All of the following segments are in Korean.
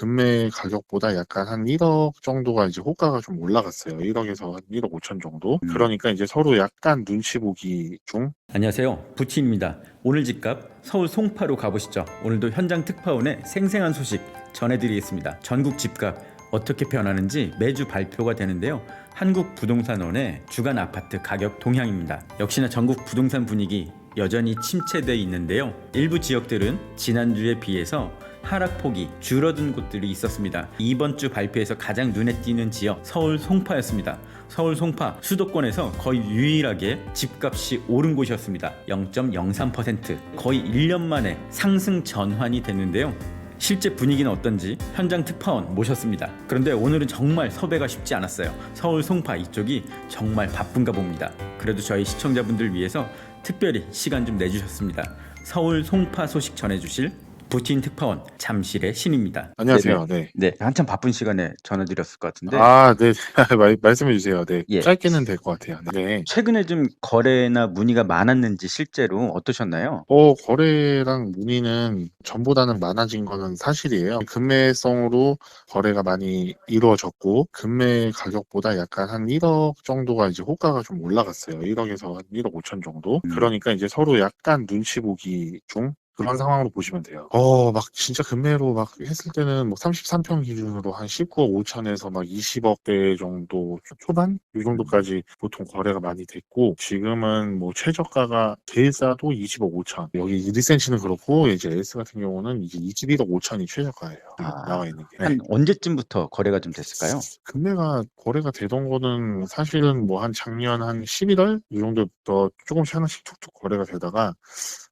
금매 가격보다 약간 한 1억 정도가 이제 호가가 좀 올라갔어요. 1억에서 한 1억 5천 정도. 음. 그러니까 이제 서로 약간 눈치 보기 중 안녕하세요. 부친입니다. 오늘 집값 서울 송파로 가보시죠. 오늘도 현장 특파원의 생생한 소식 전해드리겠습니다. 전국 집값 어떻게 변하는지 매주 발표가 되는데요. 한국부동산원의 주간 아파트 가격 동향입니다. 역시나 전국 부동산 분위기 여전히 침체돼 있는데요. 일부 지역들은 지난주에 비해서 하락폭이 줄어든 곳들이 있었습니다. 이번 주 발표에서 가장 눈에 띄는 지역 서울 송파였습니다. 서울 송파 수도권에서 거의 유일하게 집값이 오른 곳이었습니다. 0.03% 거의 1년 만에 상승 전환이 됐는데요. 실제 분위기는 어떤지 현장 특파원 모셨습니다. 그런데 오늘은 정말 섭외가 쉽지 않았어요. 서울 송파 이쪽이 정말 바쁜가 봅니다. 그래도 저희 시청자분들 위해서 특별히 시간 좀 내주셨습니다. 서울 송파 소식 전해주실 부친 특파원 잠실의 신입니다. 안녕하세요. 네. 네, 한참 바쁜 시간에 전해드렸을 것 같은데 아, 네. 말, 말씀해 주세요. 네. 예. 짧게는 될 것 같아요. 네. 최근에 좀 거래나 문의가 많았는지 실제로 어떠셨나요? 어, 거래랑 문의는 전보다는 많아진 거는 사실이에요. 금매성으로 거래가 많이 이루어졌고, 금매 가격보다 약간 한 1억 정도가 이제 호가가 좀 올라갔어요. 1억에서 한 1억 5천 정도. 음. 그러니까 이제 서로 약간 눈치 보기 중 그런 상황으로 보시면 돼요. 어, 막 진짜 금매로 막 했을 때는 뭐 33평 기준으로 한 19억 5천에서 막 20억대 정도 초- 초반? 이 정도까지 보통 거래가 많이 됐고, 지금은 뭐 최저가가 제일 싸도 20억 5천. 여기 리센치는 그렇고, 이제 S 같은 경우는 이제 21억 5천이 최저가예요. 아, 나와 있는 게. 한 언제쯤부터 거래가 좀 됐을까요? 금매가 거래가 되던 거는 사실은 뭐 한 작년 한 11월 이 정도부터 조금씩 하나씩 툭툭 거래가 되다가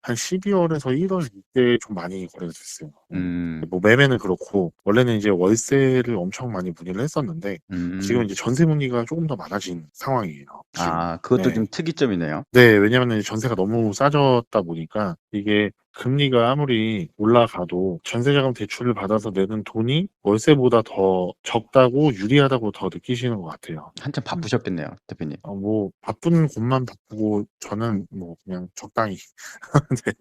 한 12월에서 1월 이때 좀 많이 거래가 됐어요. 음, 뭐 매매는 그렇고 원래는 이제 월세를 엄청 많이 문의를 했었는데 음. 지금 이제 전세 문의가 조금 더 많아진 상황이에요. 지금. 아, 그것도 네. 좀 특이점이네요. 네, 왜냐하면 전세가 너무 싸졌다 보니까 이게 금리가 아무리 올라가도 전세자금 대출을 받아서 내는 돈이 월세보다 더 적다고 유리하다고 더 느끼시는 것 같아요. 한참 바쁘셨겠네요, 대표님. 어, 뭐 바쁜 곳만 바쁘고 저는 뭐 그냥 적당히 네.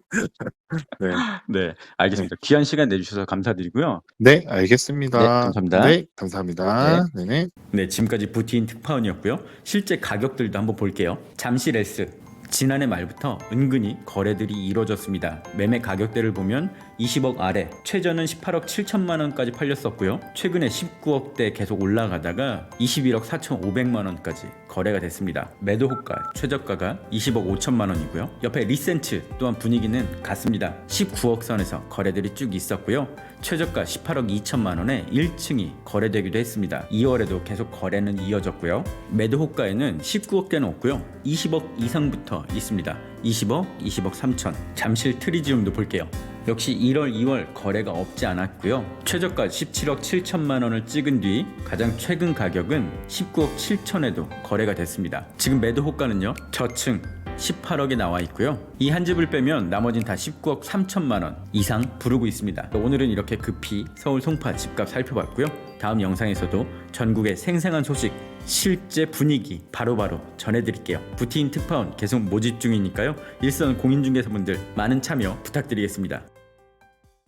네. 네, 알겠습니다. 귀한 시간 내주셔서 감사드리고요. 네, 알겠습니다. 네, 감사합니다. 네, 감사합니다. 네, 네. 네, 지금까지 부티인 특파원이었고요. 실제 가격들도 한번 볼게요. 잠실 S. 지난해 말부터 은근히 거래들이 이루어졌습니다. 매매 가격대를 보면 20억 아래, 최저는 18억 7천만 원까지 팔렸었고요. 최근에 19억대 계속 올라가다가 21억 4천5백만 원까지 거래가 됐습니다. 매도 호가 최저가가 20억 5천만 원이고요. 옆에 리센츠 또한 분위기는 같습니다. 19억 선에서 거래들이 쭉 있었고요. 최저가 18억 2천만 원에 1층이 거래되기도 했습니다. 2월에도 계속 거래는 이어졌고요. 매도 호가에는 19억대는 없고요. 20억 이상부터 있습니다. 20억, 20억 3천. 잠실 트리지움도 볼게요. 역시 1월, 2월 거래가 없지 않았고요. 최저가 17억 7천만 원을 찍은 뒤 가장 최근 가격은 19억 7천에도 거래가 됐습니다. 지금 매도 호가는요. 저층 18억에 나와 있고요. 이 한 집을 빼면 나머진 다 19억 3천만 원 이상 부르고 있습니다. 오늘은 이렇게 급히 서울 송파 집값 살펴봤고요. 다음 영상에서도 전국의 생생한 소식, 실제 분위기 바로바로 전해드릴게요. 부티인 특파원 계속 모집 중이니까요. 일선 공인중개사분들 많은 참여 부탁드리겠습니다.